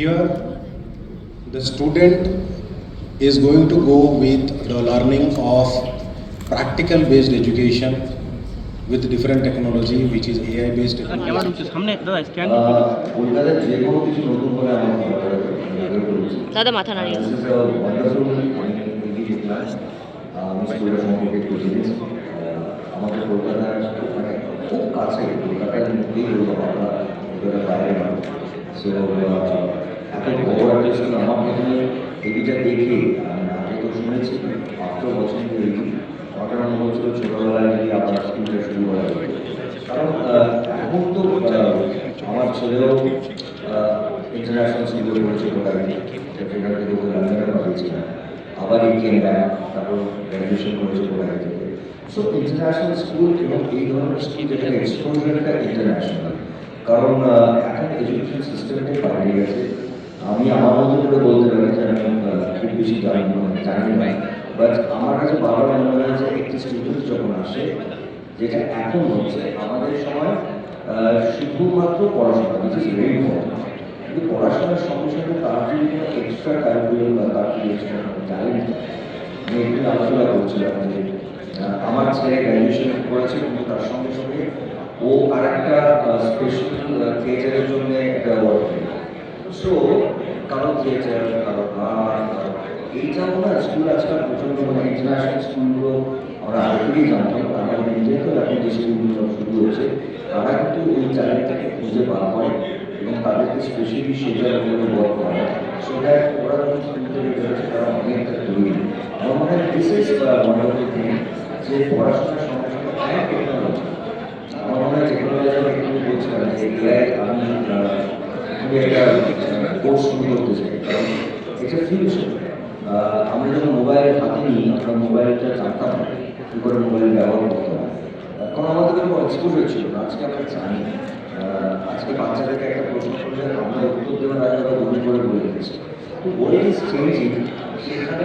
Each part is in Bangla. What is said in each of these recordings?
Here, the student is going to go with the learning of practical based education with different technology, which is AI based দাদা technology. ক্যামেরা ঢুকছে সামনে দাদা স্ট্যান্ড আহ, কলকাতার যে কোনো কিছু নতুন করে আমার ভালো করেছি দাদা মাথা নাড়িয়ে This is a wonderful initiative class. আমি স্কুলের সম্পর্কে একটু জেনেছি আহ, আমাদের কলকাতার মানে খুব কাছে কলকাতার মধ্যেই হলো আমরা কলকাতার বাইরে না সো এত বড় একটা প্রথমে টিভিটা দেখে আমি তো শুনেছি আট বছর ধরে আমার মনে হচ্ছিল ছোটোবেলায় যদি আবার স্কুলটা শুরু যেত। কারণ এখন তো আমার ছেলেও ইন্টারন্যাশনাল স্কুলে পড়েছে কোটারি সেখান থেকে লন্ডনে আবার এই কেনডা তারপর গ্র্যাজুয়েশন করেছে কোটারি থেকে সো ইন্টারন্যাশনাল স্কুল এবং এই ধরনের স্কুল যেখানে এক্সপোজারটা ইন্টারন্যাশনাল কারণ এখন এডুকেশন সিস্টেমটাই পাল্টে গেছে আমি আমার মতো করে বলতে পারি যে আমি খুব বেশি জানি জানি না। বাট আমার কাছে বারবার মনে হয় যে একটি স্টুডেন্ট যখন আসে, যেটা এখন হচ্ছে, আমাদের সময় শুধুমাত্র পড়াশোনা ইজ ভেরি ইম্পর্টেন্ট কিন্তু পড়াশোনার সঙ্গে সঙ্গে তার যদি এক্সট্রা কারিকুলাম বা তার যদি এক্সট্রা ট্যালেন্ট আমি একটু আলোচনা করছিলাম যে আমার ছেলে গ্র্যাজুয়েশন করেছে, কিন্তু তার সঙ্গে সঙ্গে ও আর একটা স্পেশাল থিয়েটারের জন্য একটা পেল সো কারও থিয়েটার কারও গান কারো- এইটাও না স্কুল আজকাল প্রচণ্ড মানে ইন্টারন্যাশনাল স্কুলগুলো আমরা আগে থেকেই জানতাম আমাদের ইন্ডিয়াতেও এখন যে স্কুলগুলো শুরু হয়েছে তারা কিন্তু ওই ট্যালেন্টটাকে খুঁজে বার করে এবং তাদেরকে স্পেশালি সেটার উপরে ওয়ার্ক করে সেটা ওরা স্কুল থেকে বেরোচ্ছে তারা অনেকটা তৈরি আমার মনে হয় দিস ইজ থিং যে পড়াশোনার সঙ্গে সঙ্গে অনেক টেকনোলজি আমার মনে হয় টেকনোলজি আমি বলছিলাম যে আমি আমি একটা চাই কারণ এটা আমরা যখন মোবাইল হাতে নিই আমরা মোবাইলটা জানতাম না কী করে মোবাইল ব্যবহার করতে হয়? কারণ আমাদের কোনো এক্সপোজার ছিল না। আজকে আমরা জানি। আজকে বাচ্চাদেরকে একটা প্রশ্ন করলে আমরা উত্তর দেওয়ার আগে ওরা গুলি করে বলে দিচ্ছি। তো ওয়ার্ল্ড ইজ চেঞ্জিং সেখানে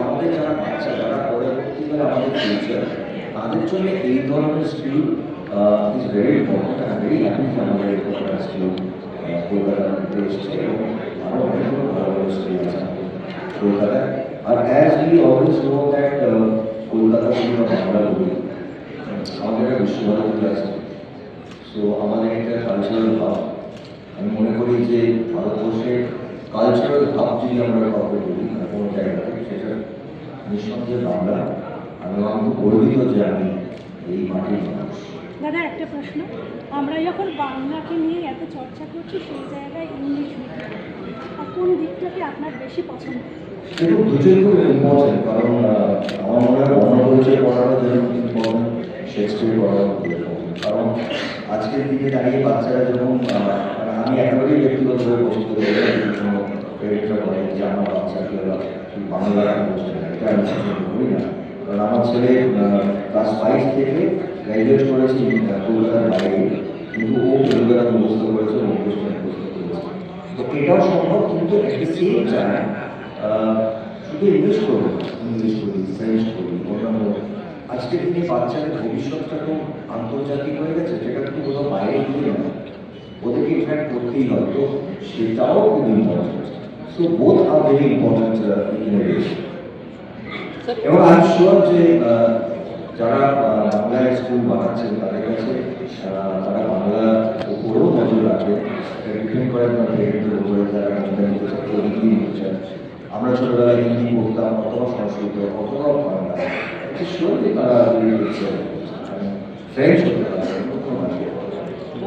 আমাদের যারা বাচ্চা, যারা পরবর্তীকালে আমাদের ফিউচার তাদের জন্য এই ধরনের স্কিল ইজ ভেরি ইম্পর্টেন্ট আর ভেরি হ্যাপি যে আমাদের স্কিল কলকাতার মধ্যে এসছে এবং আরও অনেকগুলো ভালো ভালো স্কিল আছে আমাদের কলকাতায় আর as we always know that Kolkata বলি বা বাংলা বলি আমাদের একটা বিশ্বভারতী আছে সো আমাদের একটা কালচারাল ভাব আমি মনে করি যে ভারতবর্ষের কালচারাল ভাব যদি আমরা কাউকে বলি না কোনো জায়গাতে সেটা নিঃসন্দেহে বাংলা আমি আমি খুব গর্বিত যে আমি এই মাটির মানুষ দাদা, একটা প্রশ্ন। আমরা যখন বাংলাকে নিয়ে এত চর্চা করছি, সেই জায়গায় ইংলিশ কোন দিকটাকে আপনার বেশি পছন্দ? কারণ আমার মনে হয় কারণ, আজকের দিকে দাঁড়িয়ে বাচ্চারা যেরকম মানে আমি একেবারেই ব্যক্তিগতভাবে পছন্দ করি বলে যে, আমার বাংলা এটা আমি করি না। কারণ আমার ছেলে ক্লাস ফাইভ থেকে গ্র্যাজুয়েট করেছে কলকাতার বাইরে কিন্তু ও কলকাতা মুখস্থ করেছে মুখস্থ মুখস্থ করেছে। তো এটাও সম্ভব কিন্তু দ্য সেম টাইম শুধু ইংলিশ করব ইংলিশ করি ফ্রেঞ্চ করি অন্যান্য। আজকের দিনে বাচ্চাদের ভবিষ্যৎটা তো আন্তর্জাতিক হয়ে গেছে যেটা কিন্তু কোথাও বাইরে গিয়ে না। ওদেরকে ইন্টারাক্ট করতেই হয় তো সেটাও খুব ইম্পর্টেন্ট সো বোথ আর ভেরি ইম্পর্টেন্ট ইনোভেশন এবং আমি শিওর যে যারা বাংলা স্কুল বানাচ্ছেন তাদের কাছে তারা বাংলা উপরেও নজর রাখবে। ডিপেন্ড করেন না পেরেন্টের উপরে নিতে আমরা ছোটবেলায় হিন্দি পড়তাম, অথবা সংস্কৃত, অথবা বাংলা। শিওর যে তারা ফ্রেঞ্চ হতে পারে। মানে।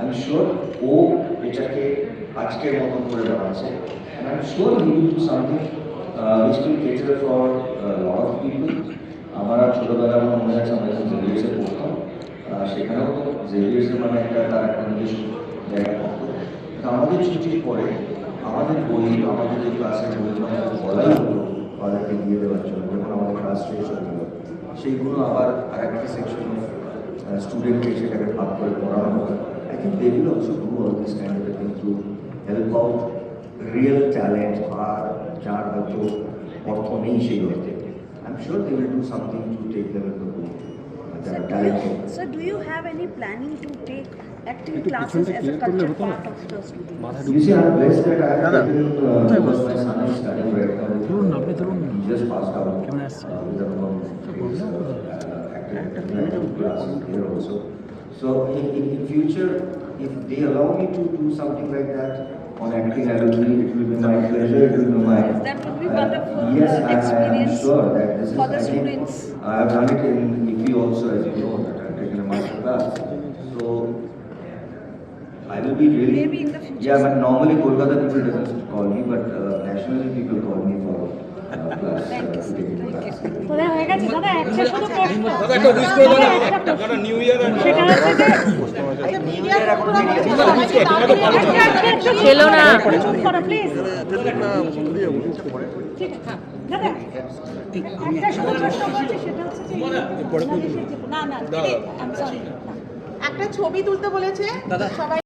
আমি শিওর ও এটাকে আজকের মতন করে বানাচ্ছে। And I'm sure he will do something uh, which will cater for a lot of people. আমরা মনে আছে আমরা যখন জেভিয়ার্সে পড়তাম। সেখানেও তো জেভিয়ার্সের মানে একটা তার একটা নিজস্ব জায়গা থাকতো। তো আমাদের ছুটির পরে আমাদের বই আমাদের যে ক্লাসের বই আমাদের বলাই হতো তাদেরকে দিয়ে দেওয়ার জন্য যখন আমাদের ক্লাস শেষ হয়ে গেল সেইগুলো আবার আরেকটা সেকশন স্টুডেন্টকে সেটাকে ভাগ করে পড়ানো হয় think they will also do all this kind of a thing to help out real talent or jar or I'm sure they will do something to take them in the board. Sir, do you, sir, do you have any planning to take acting classes as a culture part of the studio? You see, I'm blessed that I have taken uh, my son is studying right now. He just passed out. Uh, with the uh, acting. Class here also. So in, in, in future, if they allow me to do something like that on acting, I will be, it will be my pleasure, it will be my. That would be uh, wonderful, Yes, uh, I, am experience sure that this is. for the I think, students. I have done it in IFI also, as you know, that I have taken a master class. So I will be really. Maybe in the future. Yeah, but normally Kolkata people doesn't call me, but uh, nationally people call me for uh, uh. তোদের হয়ে গেছে দাদা একটা শুধু প্রশ্ন দাদা একটা উইশ করে দাও দাদা নিউ ইয়ার সেটা হচ্ছে যে খেলো না প্লিজ ঠিক আছে দাদা একটা শুধু প্রশ্ন বলছি সেটা হচ্ছে যে না না আই সরি একটা ছবি তুলতে বলেছে সবাই